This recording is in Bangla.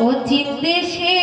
অচিত দেশে